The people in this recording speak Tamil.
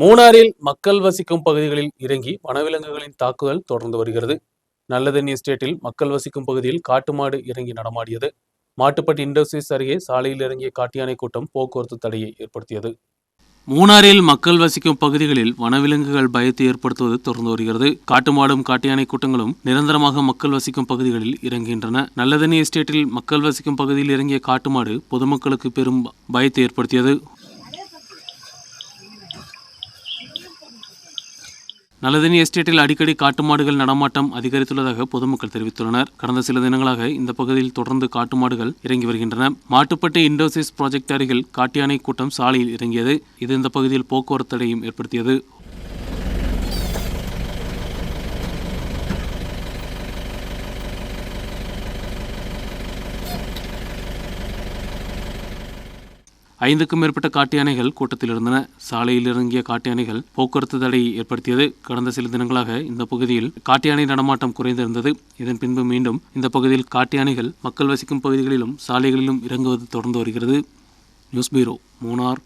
மூணாறில் மக்கள் வசிக்கும் பகுதிகளில் இறங்கி வனவிலங்குகளின் தாக்குதல் தொடர்ந்து வருகிறது. நல்லதண்ணி எஸ்டேட்டில் மக்கள் வசிக்கும் பகுதியில் காட்டு மாடு இறங்கி நடமாடியது. மாட்டுப்பட்டி இண்டஸ்ட்ரீஸ் அருகே சாலையில் இறங்கிய காட்டியானை கூட்டம் போக்குவரத்து தடையை ஏற்படுத்தியது. மூணாறில் மக்கள் வசிக்கும் பகுதிகளில் வனவிலங்குகள் பயத்தை ஏற்படுத்துவது தொடர்ந்து வருகிறது. காட்டுமாடும் காட்டியானை கூட்டங்களும் நிரந்தரமாக மக்கள் வசிக்கும் பகுதிகளில் இறங்குகின்றன. நல்லதண்ணி எஸ்டேட்டில் மக்கள் வசிக்கும் பகுதியில் இறங்கிய காட்டுமாடு பொதுமக்களுக்கு பெரும் பயத்தை ஏற்படுத்தியது. நல்லதனி எஸ்டேட்டில் அடிக்கடி காட்டு மாடுகள் நடமாட்டம் அதிகரித்துள்ளதாக பொதுமக்கள் தெரிவித்துள்ளனர். கடந்த சில தினங்களாக இந்த பகுதியில் தொடர்ந்து காட்டு மாடுகள் இறங்கி வருகின்றன. மாட்டுப்பட்டி இண்டோசிஸ் ப்ராஜெக்ட் அருகில் காட்டியானை கூட்டம் சாலையில் இறங்கியது. இது இந்த பகுதியில் போக்குவரத்து தடையும் ஏற்படுத்தியது. ஐந்துக்கும் மேற்பட்ட காட்டு யானைகள் கூட்டத்தில் இருந்தன சாலையில் இறங்கிய காட்டு யானைகள் போக்குவரத்து தடை ஏற்படுத்தியது. கடந்த சில தினங்களாக இந்த பகுதியில் காட்டு யானை நடமாட்டம் குறைந்திருந்தது. இதன் பின்பு மீண்டும் இந்த பகுதியில் காட்டு யானைகள் மக்கள் வசிக்கும் பகுதிகளிலும் சாலைகளிலும் இறங்குவது தொடர்ந்து வருகிறது. News bureau Munnar.